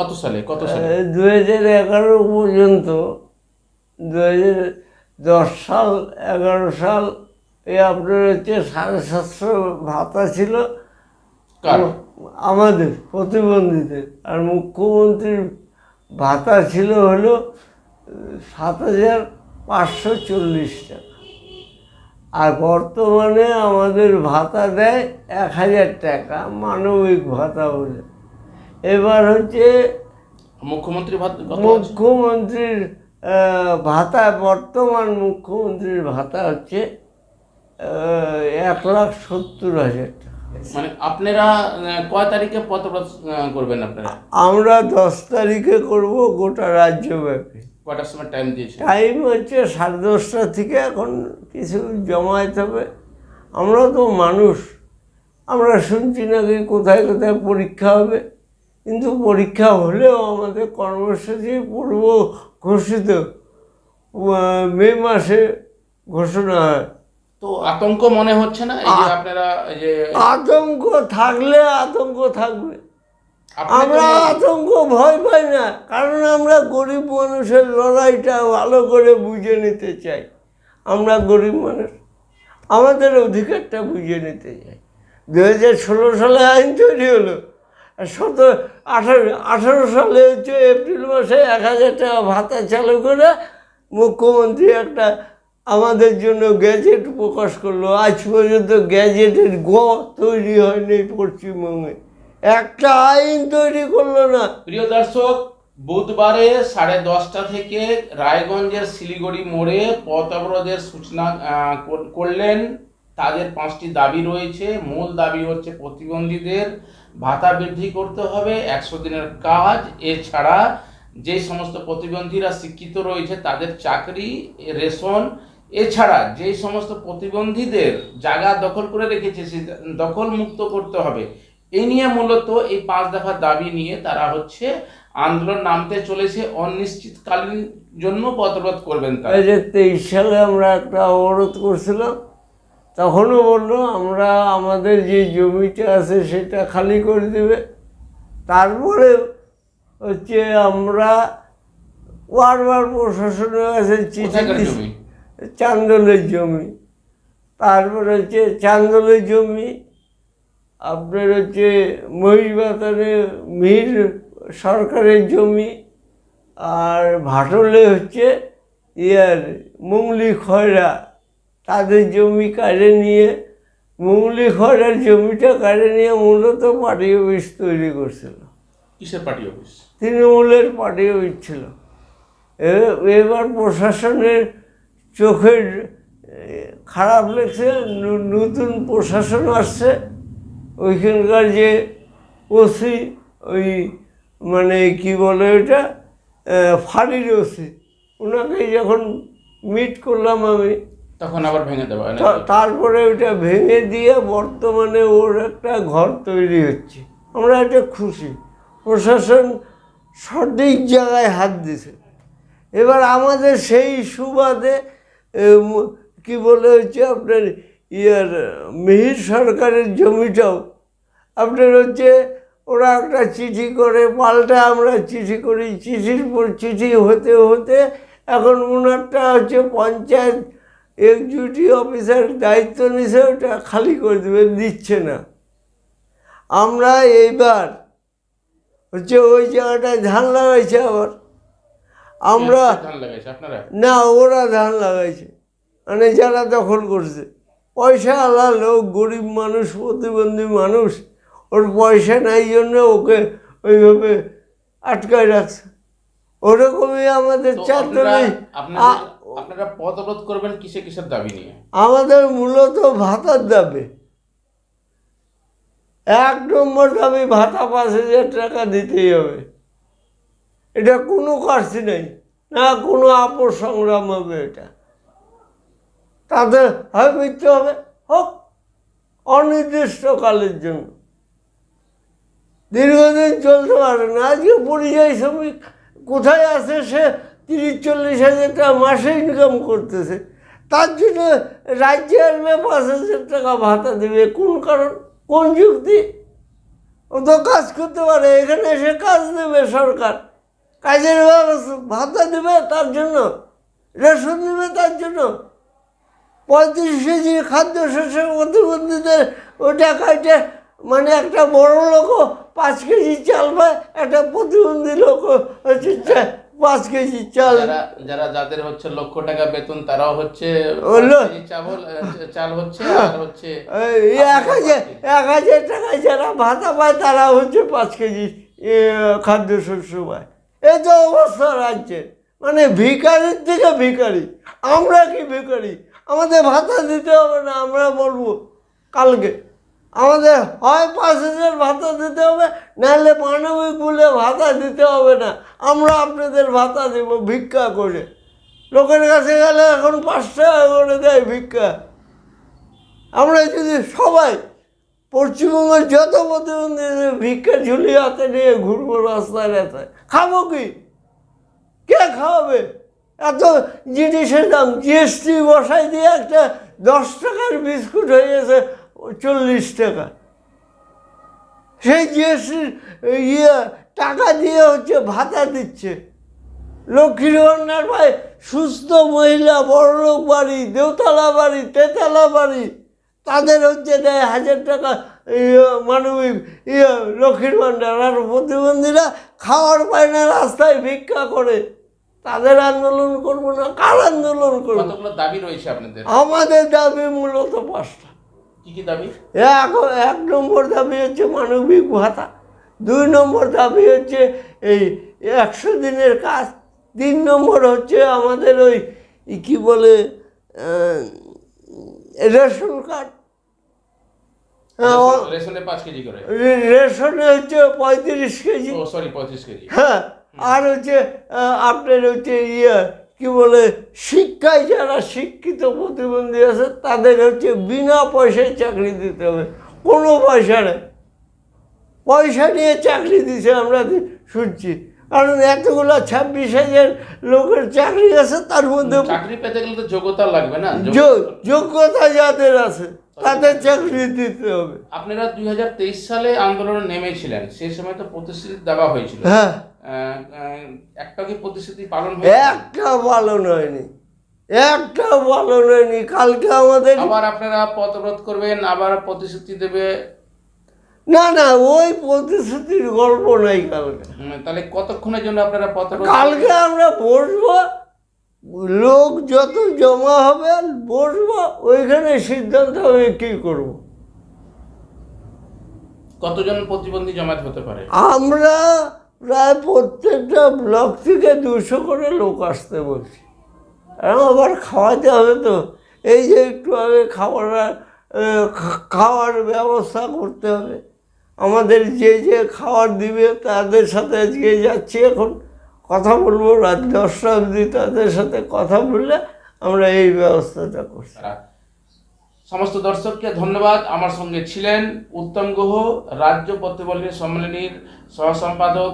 কত সালে? কত সালে? দু হাজার এগারো পর্যন্ত দু হাজার দশ সাল এগারো সাল এই আপনার হচ্ছে সাড়ে সাতশো ভাতা ছিল। আমাদের প্রতিবন্ধীদের। আর মুখ্যমন্ত্রীর ভাতা ছিল হলো সাত হাজার পাঁচশো চল্লিশ টাকা। আর বর্তমানে আমাদের ভাতা দেয় এক হাজার টাকা মানবিক ভাতা বলে। এবার হচ্ছে মুখ্যমন্ত্রী ভাত মুখ্যমন্ত্রীর ভাতা বর্তমান মুখ্যমন্ত্রীর ভাতা হচ্ছে এক লাখ সত্তর হাজার মানে আপনারা কয় তারিখে পত্রপাত করবেন আপনারা? আমরা দশ তারিখে করব গোটা রাজ্যব্যাপী। কটার সময় টাইম দিয়েছে টাইম হচ্ছে সাড়ে দশটা থেকে এখন কিছু জমায়েত হবে। আমরা তো মানুষ। আমরা শুনছি নাকি কোথায় কোথায় পরীক্ষা হবে। কিন্তু পরীক্ষা হলেও আমাদের কর্মসূচি পূর্ব ঘোষিত মে মাসে ঘোষণা হয়। তো আতঙ্ক মনে হচ্ছে না? আপনারা যে আতঙ্ক থাকলে আতঙ্ক থাকবে। আমরা আতঙ্ক ভয় পাই না কারণ আমরা গরিব মানুষের লড়াইটা ভালো করে বুঝে নিতে চাই। আমরা গরিব মানুষ আমাদের অধিকারটা বুঝে নিতে চাই। দু হাজার ষোলো সালে আইন তৈরি হলো সতেরো আঠারো আঠারো সালে হচ্ছে এপ্রিল মাসে এক হাজার টাকা ভাতা চালু করে মুখ্যমন্ত্রী একটা আমাদের জন্য গ্যাজেট প্রকাশ করল। আজ পর্যন্ত গ্যাজেটের গ তৈরি হয়নি পশ্চিমবঙ্গে। একটা আইন তৈরি করল না। প্রিয় দর্শক, বুধবারে সাড়ে দশটা থেকে রায়গঞ্জের শিলিগুড়ি মোড়ে পথ অবরোধের সূচনা কর- করলেন তাদের পাঁচটি দাবি রয়েছে। মূল দাবি হচ্ছে প্রতিবন্ধীদের ভাতা বৃদ্ধি করতে হবে, একশো দিনের কাজ। এছাড়া যে সমস্ত প্রতিবন্ধীরা শিক্ষিত রয়েছে, তাদের চাকরি, রেশন, এছাড়া যে সমস্ত প্রতিবন্ধীদের জায়গা দখল করে রেখেছে, সে দখল মুক্ত করতে হবে। এই নিয়ে মূলত এই পাঁচ দফা দাবি নিয়ে তারা হচ্ছে আন্দোলন নামতে চলেছে। অনিশ্চিতকালীন জন্য পথরোধ করবেন তারা। তেইশ সালে আমরা একটা অবরোধ করছিলাম তখনও বলল আমরা আমাদের যে জমিটা আছে সেটা খালি করে দেবে। তারপরে হচ্ছে আমরা বারবার প্রশাসনের কাছে চিঠি চান্দলের জমি। তারপরে হচ্ছে চান্দলের জমি আপনার হচ্ছে মহিষবাতানে মীর সরকারের জমি আর ভাটলে হচ্ছে ইয়ার মুংলি খয়রা তাদের জমি কাড়ে নিয়ে মুংলি খয়রার জমিটা কাড়ে নিয়ে মূলত পার্টি অফিস তৈরি করছিল। কিসের পার্টি অফিস? তৃণমূলের পার্টি অফিস ছিল। এবার প্রশাসনের চোখের খারাপ লেগছে নতুন প্রশাসন আসছে। ওইখানকার যে ওসি ওই মানে কি বলে ওটা ফাঁড়ির ওসি। ওনাকে যখন মিট করলাম আমি তখন আবার ভেঙে দেওয়া তারপরে ওটা ভেঙে দিয়ে বর্তমানে ওর একটা ঘর তৈরি হচ্ছে। আমরা এটা খুশি। প্রশাসন সঠিক জায়গায় হাত দিছে। এবার আমাদের সেই সুবাদে কি বলে হচ্ছে আপনার ইয়ার মিহির সরকারের জমিটাও আপনার হচ্ছে ওরা একটা চিঠি করে পাল্টা আমরা চিঠি করি চিঠির পর চিঠি হতে হতে এখন ওনারটা হচ্ছে পঞ্চায়েত এক্সিকিউটিভ অফিসার দায়িত্ব নিছে ওটা খালি করে দেবে দিচ্ছে না। আমরা এইবার হচ্ছে ওই জায়গাটায় ধান লাগাইছে আবার। আমরা না ওরা ধান লাগাইছে। মানে যারা দখল করছে। পয়সা আলা লোক গরিব মানুষ প্রতিবন্ধী মানুষ ওর পয়সা নাই জন্য ওকে ওইভাবে আটকায় রাখছে। ওরকমই আমাদের চারতলে আপনারা পথ অবরোধ করবেন কিসে কিসের দাবি নিয়ে? আমাদের মূলত ভাতার দাবি। এক নম্বর দাবি, ভাতা পাঁচ হাজার টাকা দিতেই হবে। এটা কোনো কার্সি নেই। না, কোনো আপোষ সংগ্রাম হবে এটা। তাদের হয় মৃত্যু হবে। হোক, অনির্দিষ্টকালের জন্য। দীর্ঘদিন চলতে পারে না। আজকে পরিযায়ী শ্রমিক কোথায় আছে সে তিরিশ, চল্লিশ হাজার টাকা মাসে ইনকাম করতেছে। তার জন্য রাজ্যে আসবে পাঁচ হাজার টাকা ভাতা দেবে। কোন কারণ? কোন যুক্তি? ও তো কাজ করতে পারে, এখানে এসে কাজ দেবে সরকার। কাজের ভাতা দেবে তার জন্য। রেশন দেবে তার জন্য। পঁয়ত্রিশ কেজি খাদ্য শস্য প্রতিবন্ধীদের ওটা কাটে মানে একটা বড় লোকও পাঁচ কেজি চাল পায়, একটা প্রতিবন্ধী লোক হচ্ছে পাঁচ কেজি চাল। যারা যাদের হচ্ছে লক্ষ টাকা বেতন তারাও হচ্ছে চাল হচ্ছে আর হচ্ছে এক হাজার এক হাজার টাকায় যারা ভাতা পায় তারা হচ্ছে পাঁচ কেজি এ, খাদ্যশস্য পায়। এই তো অবস্থা রাজ্যের মানে ভিখারির থেকে ভিখারি। আমরা কি ভিখারি? আমাদের ভাতা দিতে হবে না আমরা বলব কালকে। আমাদের হয় হাজার ভাতা দিতে হবে, নাহলে মানবিক বলে ভাতা দিতে হবে না। আমরা আপনাদের ভাতা দেব ভিক্ষা করে। লোকের কাছে গেলে এখন পাঁচ টাকা করে দেয় ভিক্ষা। আমরা যদি সবাই পশ্চিমবঙ্গের যত প্রতিবন্ধী ভিক্ষা ঝুলি হাতে নিয়ে ঘুরবো রাস্তায় রাস্তায়, খাব কি? কে খাওয়াবে? এত জিনিসের দাম জিএসটি বসাই দিয়ে একটা দশ টাকার বিস্কুট হয়ে গেছে। চল্লিশ টাকা। সেই জিএসটির ইয়ে টাকা দিয়ে হচ্ছে ভাতা দিচ্ছে। লক্ষ্মীর ভান্ডার ভাই সুস্থ মহিলা বড়লোক বাড়ি দেওতলা বাড়ি তেতলা বাড়ি তাদের হচ্ছে দেয় হাজার টাকা ইয়ে, মানবিক ইয়ে লক্ষ্মীর ভান্ডার। আর প্রতিবন্ধীরা খাওয়ার পায় না রাস্তায় ভিক্ষা করে। তাদের আন্দোলন করব না কার আন্দোলন করব? দাবি রয়েছে আপনাদের? আমাদের দাবি মূলত পাঁচটা। কি দাবি? এক এক নম্বর দাবি হচ্ছে মানবিক ভাতা। দুই নম্বর দাবি হচ্ছে এই একশো দিনের কাজ। তিন নম্বর হচ্ছে আমাদের ওই কি বলে রেশন কার্ড। হ্যাঁ, রেশনে পাঁচ কেজি করে। রেশনে হচ্ছে পঁয়ত্রিশ কেজি। সরি পঁয়ত্রিশ কেজি। হ্যাঁ আর হচ্ছে আপনার হচ্ছে ইয়ে কি বলে শিক্ষায় যারা শিক্ষিত প্রতিবন্ধী আছে তাদের হচ্ছে বিনা পয়সায় চাকরি দিতে হবে। কোনো পয়সা নেই। পয়সা নিয়ে চাকরি দিছে আমরা শুনছি। কারণ এতগুলো ছাব্বিশ হাজার লোকের চাকরি আছে তার মধ্যে চাকরি পেতে গেলে তো যোগ্যতা লাগবে না। যোগ্যতা যাদের আছে। তাদের চাকরি দিতে হবে। আপনারা দু হাজার তেইশ সালে আন্দোলনে নেমেছিলেন সেই সময় তো প্রতিশ্রুতি দেওয়া হয়েছিল। হ্যাঁ। একটা কি প্রতিশ্রুতি পালন একটা পালন হয়নি। একটা পালন হয়নি। কালকে আমাদের আবার আপনারা পথরোধ করবেন আবার প্রতিশ্রুতি দেবে? না না ওই প্রতিশ্রুতির গল্প নাই কালকে। তাহলে কতক্ষণের জন্য আপনারা পথরোধ কালকে আমরা বসবো লোক যত জমা হবে বসবো ওইখানে সিদ্ধান্ত আমি কী করব। কতজন প্রতিবন্ধী জমায়েত হতে পারে? আমরা প্রায় প্রত্যেকটা ব্লক থেকে দুশো করে লোক আসতে বলছি। আবার খাওয়াতে হবে তো। এই যে একটু আগে খাওয়ার আহ, খা- খাওয়ার ব্যবস্থা করতে হবে। আমাদের যে যে খাবার দিবে তাদের সাথে আজকে যাচ্ছি এখন। কথা বলব রাত দশটা অবধি তাদের সাথে কথা বললে আমরা এই ব্যবস্থাটা করছি। সমস্ত দর্শককে ধন্যবাদ। আমার সঙ্গে ছিলেন উত্তম গুহ, রাজ্য প্রতিবন্ধী সম্মেলনীর সহ সম্পাদক